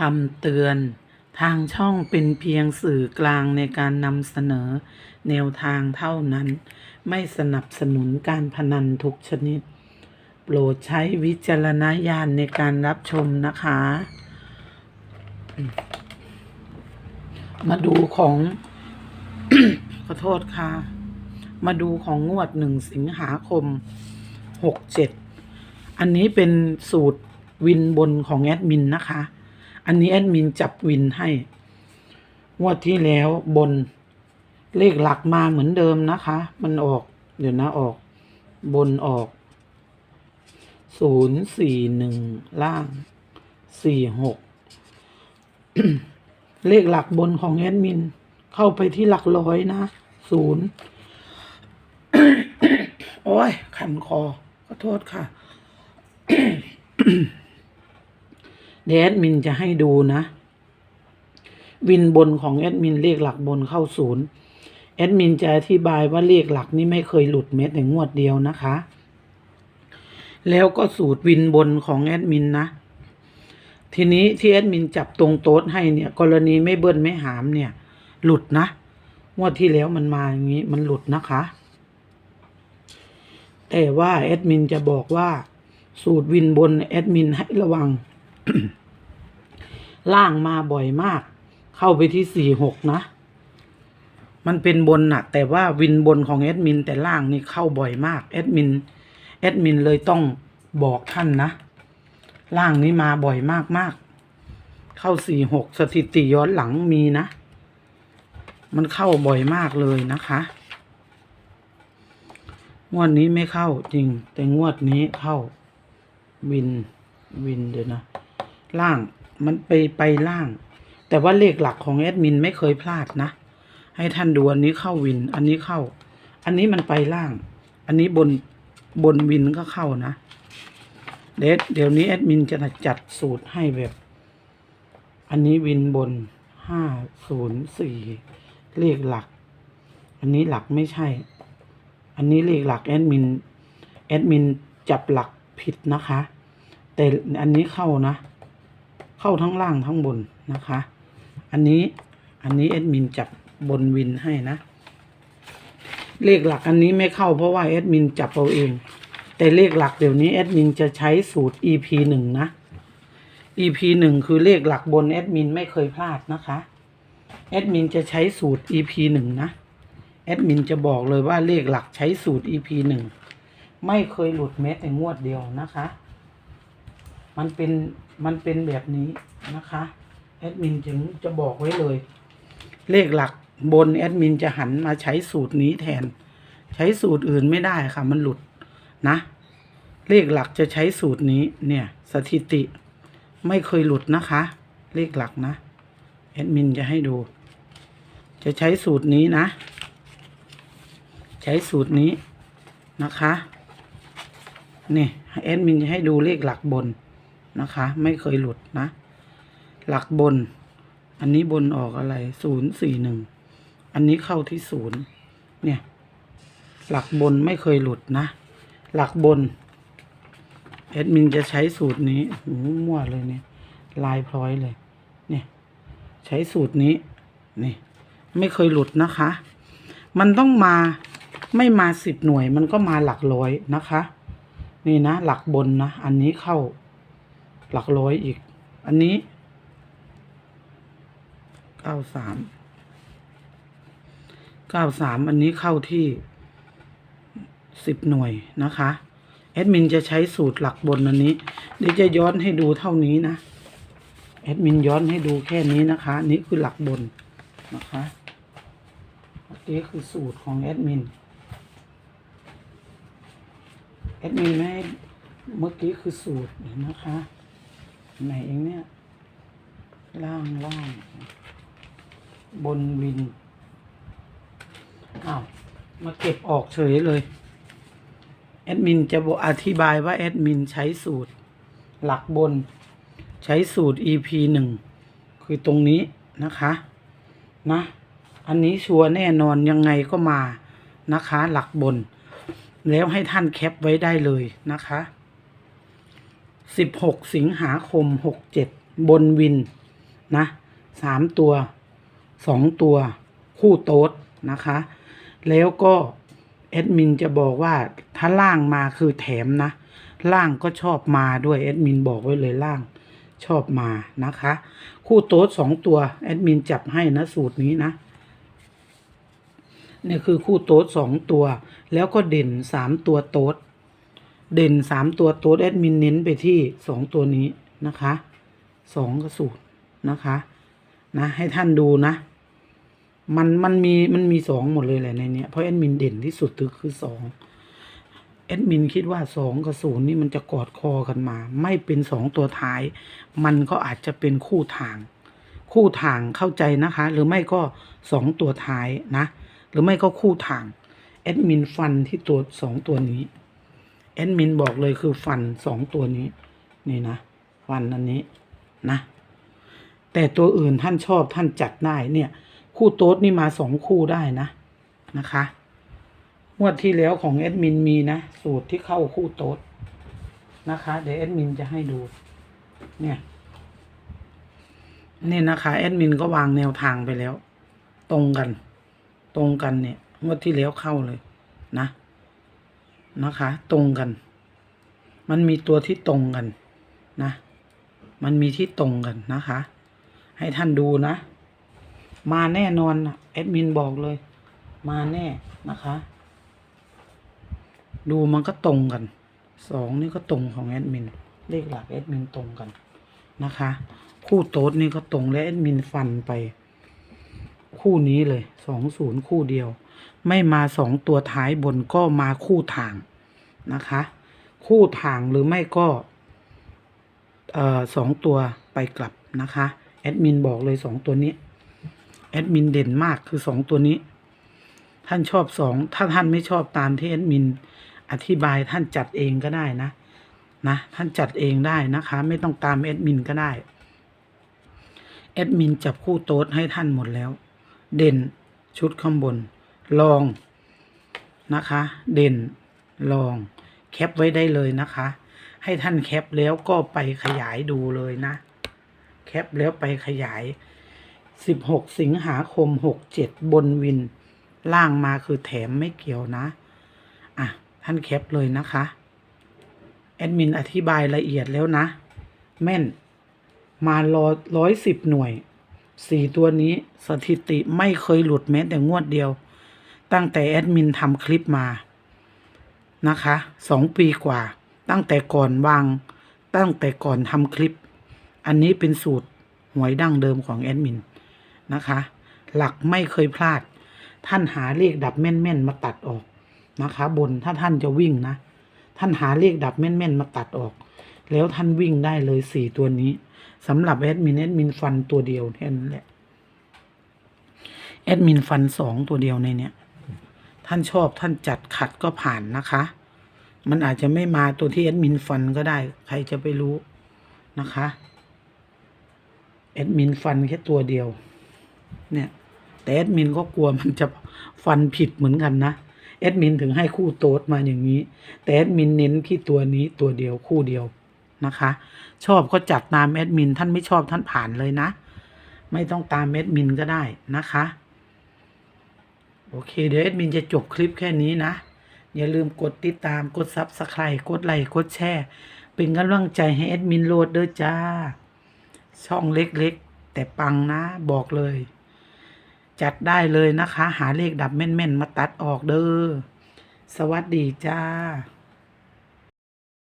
คำเตือน ทางช่องเป็นเพียงสื่อกลางในการนำเสนอ แนวทางเท่านั้น ไม่สนับสนุนการพนันทุกชนิด โปรดใช้วิจารณญาณในการรับชมนะคะ มาดูของ ขอโทษค่ะ มาดูของงวดหนึ่งสิงหาคมหกเจ็ดอันนี้เป็นสูตรวินบนของแอดมินนะคะ อันนี้แอดมินจับวินให้งวดที่แล้วบนเลขหลักมาเหมือนเดิมนะคะ มันออก เดี๋ยวนะออก บนออกศูนย์สี่หนึ่งล่างสี่หกเลขหลักบนของแอดมิน เข้าไปที่หลักร้อยนะศูนย์โอ้ย ขันคอ ขอโทษค่ะ เดี๋ยวแอดมินจะให้ดูนะ วินบนของแอดมินเลขหลักบนเข้าศูนย์แอดมินจะอธิบายว่าเลขหลักนี้ไม่เคยหลุดเม็ดแต่งวดเดียวนะคะ แล้วก็สูตรวินบนของแอดมินนะ ทีนี้ที่แอดมินจับตรงโต๊ดให้เนี่ย กรณีไม่เบิ้ลไม่หามเนี่ย หลุดนะงวดที่แล้วมันมาอย่างนี้มันหลุดนะคะ แต่ว่าแอดมินจะบอกว่าสูตรวินบนแอดมินให้ระวัง ล่างมาบ่อยมาก เข้าไปที่สี่หกนะ มันเป็นบนน่ะแต่ว่าวินบนของแอดมิน แต่ล่างนี่เข้าบ่อยมากแอดมินแอดมินเลยต้องบอกท่านนะล่างนี้มาบ่อยมากมากเข้าสี่หกสถิติย้อนหลังมีนะ มันเข้าบ่อยมากเลยนะคะงวดนี้ไม่เข้าจริง แต่งวดนี้เข้า วิน วินเดี๋ยวนะ ล่าง มันไปไปล่าง แต่ว่าเลขหลักของแอดมินไม่เคยพลาดนะ ให้ท่านดูอันนี้เข้าวิน อันนี้เข้า อันนี้มันไปล่าง อันนี้บนบนวินก็เข้านะเดเดี๋ยวนี้แอดมินจะจัดสูตรให้แบบ อันนี้วินบนห้าศูนย์สี่เลขหลัก อันนี้หลักไม่ใช่ อันนี้เลขหลักแอดมินแอดมินจับหลักผิดนะคะ แต่อันนี้เข้านะ เข้าทั้งล่างทั้งบนนะคะ อันนี้อันนี้แอดมินจับบนวินให้นะ เลขหลักอันนี้ไม่เข้าเพราะว่าแอดมินจับเอาเอง แต่เลขหลักเดี๋ยวนี้แอดมินจะใช้สูตร EP หนึ่งนะ EP หนึ่งคือเลขหลักบนแอดมินไม่เคยพลาดนะคะแอดมินจะใช้สูตร EP หนึ่งนะแอดมินจะบอกเลยว่าเลขหลักใช้สูตร EP หนึ่งไม่เคยหลุดแม้แต่งวดเดียวนะคะ มันเป็น มันเป็นแบบนี้นะคะแอดมินถึงจะบอกไว้เลย เลขหลักบนแอดมินจะหันมาใช้สูตรนี้แทน ใช้สูตรอื่นไม่ได้ค่ะ มันหลุดนะ เลขหลักจะใช้สูตรนี้เนี่ย สถิติไม่เคยหลุดนะคะ เลขหลักนะแอดมินจะให้ดู จะใช้สูตรนี้นะ ใช้สูตรนี้นะคะนี่แอดมินจะให้ดูเลขหลักบน นะคะ ไม่เคยหลุดนะ หลักบน อันนี้บนออกอะไรศูนย์สี่หนึ่งอันนี้เข้าที่ศูนย์เนี่ย หลักบนไม่เคยหลุดนะ หลักบนแอดมินจะใช้สูตรนี้โอ้โหมั่วเลยเนี่ย ลายพร้อยเลย เนี่ย ใช้สูตรนี้ นี่ ไม่เคยหลุดนะคะ มันต้องมาไม่มาสิบหน่วยมันก็มาหลักร้อยนะคะ นี่นะ หลักบนนะ อันนี้เข้า หลักร้อยอีก อันนี้เก้าสามเก้าสามอันนี้เข้าที่สิบหน่วยนะคะแอดมินจะใช้สูตรหลักบนอันนี้เดี๋ยวจะย้อนให้ดูเท่านี้นะแอดมินย้อนให้ดูแค่นี้นะคะ นี่คือหลักบนนะคะนี่คือสูตรของแอดมินแอดมินไม่เมื่อกี้คือสูตรนะคะ ไหนเองเนี่ย ล่างล่างบนวิน อ้าว มาเก็บออกเฉยเลย แอดมินจะบอกอธิบายว่าแอดมินใช้สูตร หลักบน ใช้สูตร EP หนึ่ง คือตรงนี้นะคะ นะ อันนี้ชัวร์แน่นอนยังไงก็มานะคะ หลักบน แล้วให้ท่านแคปไว้ได้เลยนะคะ 16สิงหาคม67บนวินนะสามตัวสองตัวคู่โต๊ดนะคะ แล้วก็แอดมินจะบอกว่าถ้าล่างมาคือแถมนะ ล่างก็ชอบมาด้วยแอดมินบอกไว้เลยล่างชอบมานะคะ คู่โต๊ดสองตัวแอดมินจับให้นะสูตรนี้นะเนี่ยคือคู่โต๊ดสองตัว แล้วก็เด่นสามตัวโต๊ด เด่นสามตัวต๊ดแอดมินเน้นไปที่สองตัวนี้นะคะสองกระสูตรนะคะนะให้ท่านดูนะ มันมันมีมันมีสองหมดเลยแหละในเนี้ยเพราะแอดมินเด่นที่สุดคือสองแอดมินคิดว่าสองกับศูนย์นี่มันจะกอดคอกันมา ไม่เป็นสองตัวท้าย มันก็อาจจะเป็นคู่ทาง คู่ทางเข้าใจนะคะ หรือไม่ก็สองตัวท้ายนะ หรือไม่ก็คู่ทางแอดมินฟันที่ตัวสองตัวนี้ แอดมินบอกเลยคือฟันสองตัวนี้ นี่นะ ฟันอันนี้นะ แต่ตัวอื่นท่านชอบท่านจัดได้เนี่ย คู่โต๊ดนี่มาสองคู่ได้นะนะคะงวดที่แล้วของแอดมินมีนะ สูตรที่เข้าคู่โต๊ดนะคะ เดี๋ยวแอดมินจะให้ดู เนี่ยนี่นะคะแอดมินก็วางแนวทางไปแล้ว ตรงกัน ตรงกันเนี่ยงวดที่แล้วเข้าเลยนะ นะคะ ตรงกัน มันมีตัวที่ตรงกันนะ มันมีที่ตรงกันนะคะ ให้ท่านดูนะ มาแน่นอนแอดมินบอกเลย มาแน่นะคะ ดูมันก็ตรงกันสองนี่ก็ตรงของแอดมินเลขหลักแอดมินตรงกันนะคะ คู่โต๊ดนี่ก็ตรงและแอดมินฟันไป คู่นี้เลยสองศูนย์คู่เดียว ไม่มาสองตัวท้ายบนก็มาคู่ทางนะคะ คู่ทางหรือไม่ก็เอ่อสองตัวไปกลับนะคะแอดมินบอกเลยสองตัวนี้แอดมินเด่นมากคือสองตัวนี้ ท่านชอบสองถ้าท่านไม่ชอบตามที่แอดมินอธิบายท่านจัดเองก็ได้นะนะท่านจัดเองได้นะคะ ไม่ต้องตามแอดมินก็ได้แอดมินจับคู่โต๊ดให้ท่านหมดแล้ว เด่นชุดข้างบน ลองนะคะ เด่นลองแคปไว้ได้เลยนะคะ ให้ท่านแคปแล้วก็ไปขยายดูเลยนะ แคปแล้วไปขยาย 16 สิงหาคม 67 บนวิน ล่างมาคือแถมไม่เกี่ยวนะ อะ ท่านแคปเลยนะคะ แอดมินอธิบายละเอียดแล้วนะ แม่น มารอร้อยสิบหน่วย สี่ตัวนี้สถิติไม่เคยหลุดแม้แต่งวดเดียว ตั้งแต่แอดมินทำคลิปมานะคะสองปีกว่า ตั้งแต่ก่อนวาง ตั้งแต่ก่อนทำคลิป อันนี้เป็นสูตรหวยดั้งเดิมของแอดมินนะคะ หลักไม่เคยพลาด ท่านหาเลขดับแม่นๆมาตัดออกนะคะ บนถ้าท่านจะวิ่งนะ ท่านหาเลขดับแม่นๆมาตัดออก แล้วท่านวิ่งได้เลยสี่ตัวนี้สำหรับแอดมินแอดมินฟันตัวเดียวแค่นั้นแหละแอดมินฟันสองตัวเดียวในเนี้ย ท่านชอบท่านจัดขัดก็ผ่านนะคะ มันอาจจะไม่มาตัวที่แอดมินฟันก็ได้ ใครจะไปรู้นะคะแอดมินฟันแค่ตัวเดียว เนี่ย แต่แอดมินก็กลัวมันจะฟันผิดเหมือนกันนะแอดมินถึงให้คู่โต๊ดมาอย่างนี้ แต่แอดมินเน้นที่ตัวนี้ตัวเดียวคู่เดียวนะคะ ชอบก็จัดตามแอดมินท่านไม่ชอบท่านผ่านเลยนะ ไม่ต้องตามแอดมินก็ได้นะคะ โอเค เดี๋ยวแอดมินจะจบคลิปแค่นี้นะ อย่าลืมกดติดตามกดซับสไครต์กดไลค์กดแชร์ เป็นกำลังใจให้แอดมินโหลดเด้อจ้า ช่องเล็กๆ แต่ปังนะบอกเลย จัดได้เลยนะคะ หาเลขดับแม่นๆ มาตัดออกเด้อสวัสดีจ้า